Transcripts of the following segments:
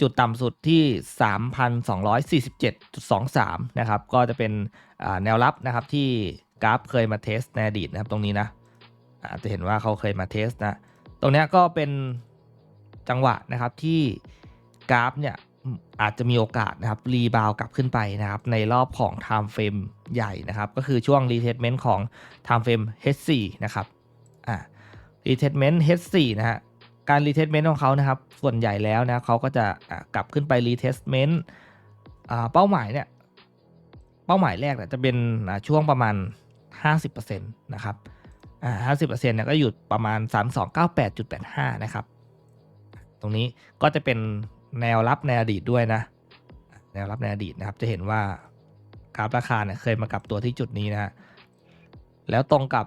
จุดต่ำสุดที่ 3,247.23 นะครับ ก็จะเป็นแนวรับนะครับที่กราฟเคยมาเทสในอดีตนะครับตรงนี้นะอาจจะเห็นว่าเขาเคยมาเทสนะ ตรงนี้ก็เป็นจังหวะนะครับที่กราฟเนี่ยอาจจะมีโอกาสนะครับรีบาวกลับขึ้นไปนะครับในรอบของ time frame ใหญ่นะครับ ก็คือช่วง retestment ของ time frame H4 นะครับอ่า retestment H4 นะฮะ การ retestment ของเขานะครับ ส่วนใหญ่แล้วนะเขาก็จะกลับขึ้นไป retestment อ่าเป้าหมายเนี่ย เป้าหมายแรกเนี่ยจะเป็นช่วงประมาณ 50%นะครับอ่า50%เนี่ยก็อยู่ประมาณ 3298.85 นะครับ ตรงนี้ก็จะเป็นแนวรับในอดีตด้วยนะ แนวรับในอดีตนะครับ จะเห็นว่ากราฟราคาเนี่ยเคยมากลับตัวที่จุดนี้นะแล้วตรงกับ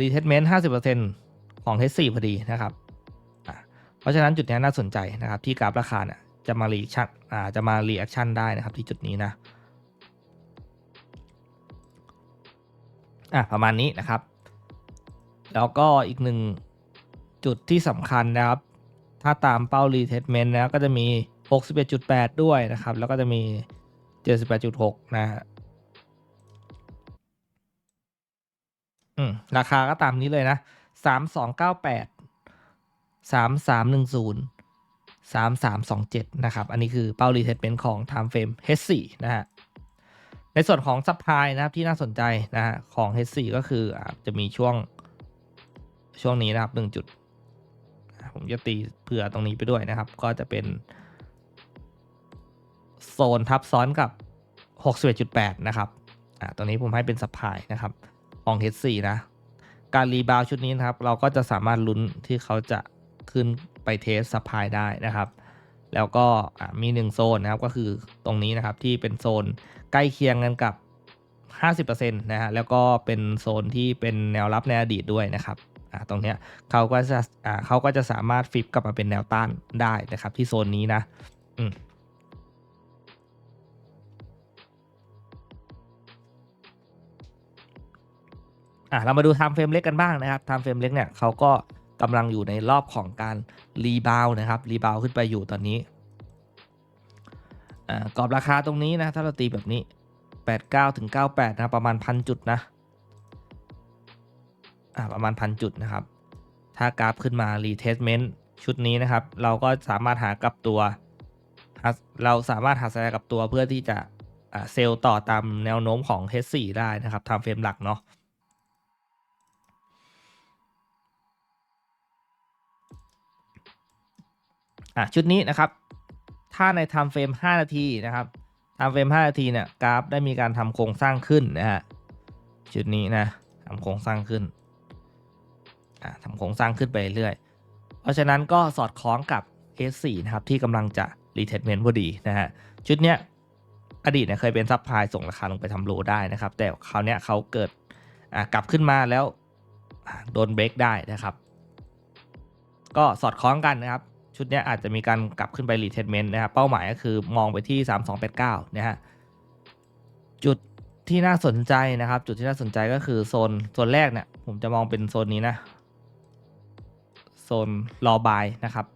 retestment 50%ของ H4 พอดีนะครับ ราะฉะนั้นจุดนี้น่าสนใจนะครับ ที่กราฟราคาเนี่ยจะมา reaction อ่าจะมา reaction ได้นะครับ ที่จุดนี้นะอะประมาณนี้นะครับ แล้วก็อีกหนึ่งจุดที่สำคัญนะครับ ถ้าตามเป้า retestment นะก็จะมี 61.8 ด้วยนะครับ แล้วก็จะมี 78.6 นะฮะอืมราคาก็ตามนี้เลยนะสาม สามสามหนึ่งศูนย์สามสามสองเจ็ดนะครับ อันนี้คือเป้า retestment ของ time frame H4 นะฮะ ในส่วนของ supply นะครับที่น่าสนใจนะฮะของ H4 ก็คือจะมีช่วงช่วงนี้นะครับหนึ่งจุด ผมจะตีเผื่อตรงนี้ไปด้วยนะครับ ก็จะเป็น โซนทับซ้อนกับ 61.8 นะครับ อ่าตรงนี้ผมให้เป็น supply นะครับของ H4 นะ การรีบาวชุดนี้นะครับ เราก็จะสามารถลุ้นที่เขาจะ ขึ้นไปเทสซัพพลายได้นะครับ แล้วก็มี 1 โซนนะครับก็คือตรงนี้นะครับที่เป็นโซนใกล้เคียงกันกับ 50%นะฮะแล้วก็เป็นโซนที่เป็นแนวรับในอดีตด้วยนะครับตรงเนี้ยเขาก็จะเขาก็จะสามารถฟลิปกลับมาเป็นแนวต้านได้นะครับที่โซนนี้นะอืมอะเรามาดู time frame เล็กกันบ้างนะครับ time frame เล็กเนี่ยเขาก็ กำลังอยู่ในรอบของการรีบาวนะครับรีบาวขึ้นไปอยู่ตอนนี้กรอบราคาตรงนี้นะถ้าเราตีแบบนี้ 89ถึง98 นะประมาณพันจุดนะประมาณพันจุดนะครับ ถ้ากราฟขึ้นมา retestment ชุดนี้นะครับ เราก็สามารถหากับตัว เราสามารถหาสากับตัวเพื่อที่จะเซลล์ต่อตามแนวโน้มของ H4 ได้นะครับ time frame หลักเนาะ อะชุดนี้นะครับ ถ้าใน time frame 5นาทีนะครับ time frame 5นาทีเนี่ยกราฟได้มีการทำโครงสร้างขึ้นนะฮะชุดนี้นะทำโครงสร้างขึ้นอะทำโครงสร้างขึ้นไปเรื่อยเพราะฉะนั้นก็สอดคล้องกับ S4 นะครับที่กำลังจะ retestment พอดีนะฮะชุดเนี้ยอดีตเนี่ยเคยเป็นซับพลายส่งราคาลงไปทำโลได้นะครับ แต่คราวเนี้ยเขาเกิดอะกลับขึ้นมาแล้วโดนเบรกได้นะครับ ก็สอดคล้องกันนะครับ ชุดนี้อาจจะมีการกลับขึ้นไป retestment นะครับเป้าหมายก็คือมองไปที่ 3289นะฮะจุดที่น่าสนใจนะครับ จุดที่น่าสนใจก็คือโซนโซนแรกเนี่ยผมจะมองเป็นโซนนี้นะ โซนรอบายนะครับ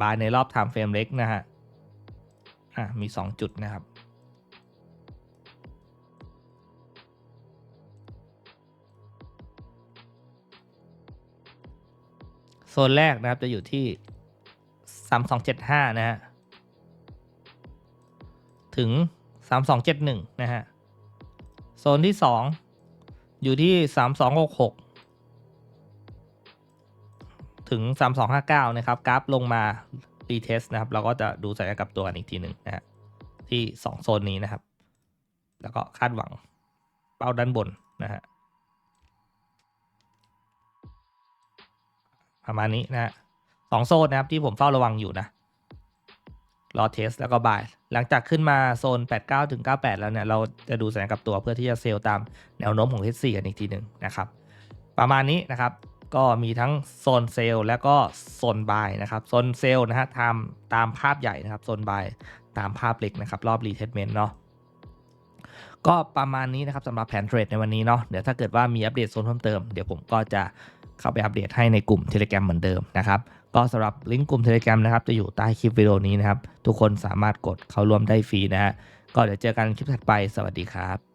บายในรอบ time frame เล็กนะฮะอ่ามี 2 จุดนะครับ โซนแรกนะครับจะอยู่ที่3275นะฮะ ถึงสามสองเจ็ดหนึ่งนะฮะ โซนที่สองอยู่ที่สามสองหกหกถึงสามสองห้าเก้านะครับ กราฟลงมา รีเทสนะครับ เราก็จะดูสัญญากับตัวกันอีกทีหนึ่งนะฮะที่สองโซนนี้นะครับ แล้วก็คาดหวังเป้าด้านบนนะฮะ ประมาณนี้นะฮะสองโซนนะครับที่ผมเฝ้าระวังอยู่นะรอเทสแล้วก็บาย หลังจากขึ้นมาโซน 89ถึง98 แล้วเนี่ย เราจะดูสัญญากับตัวเพื่อที่จะเซลล์ตามแนวโน้มของ H4 กันอีกทีหนึ่งนะครับ ประมาณนี้นะครับ ก็มีทั้งโซนเซลล์แล้วก็โซนบายนะครับ โซนเซลล์นะฮะตามตามภาพใหญ่นะครับ โซนบายตามภาพเล็กนะครับ รอบรีเทสเมนต์เนาะ ก็ประมาณนี้นะครับสำหรับแผนเทรดในวันนี้เนาะ เดี๋ยวถ้าเกิดว่ามีอัปเดตโซนเพิ่มเติม เดี๋ยวผมก็จะ เข้าไปอัปเดตให้ในกลุ่ม Telegram เหมือนเดิมนะครับ ก็สำหรับลิงก์กลุ่ม Telegram นะครับ จะอยู่ใต้คลิปวิดีโอนี้นะครับ ทุกคนสามารถกดเข้าร่วมได้ฟรีนะฮะก็เดี๋ยวเจอกันคลิปถัดไปสวัสดีครับ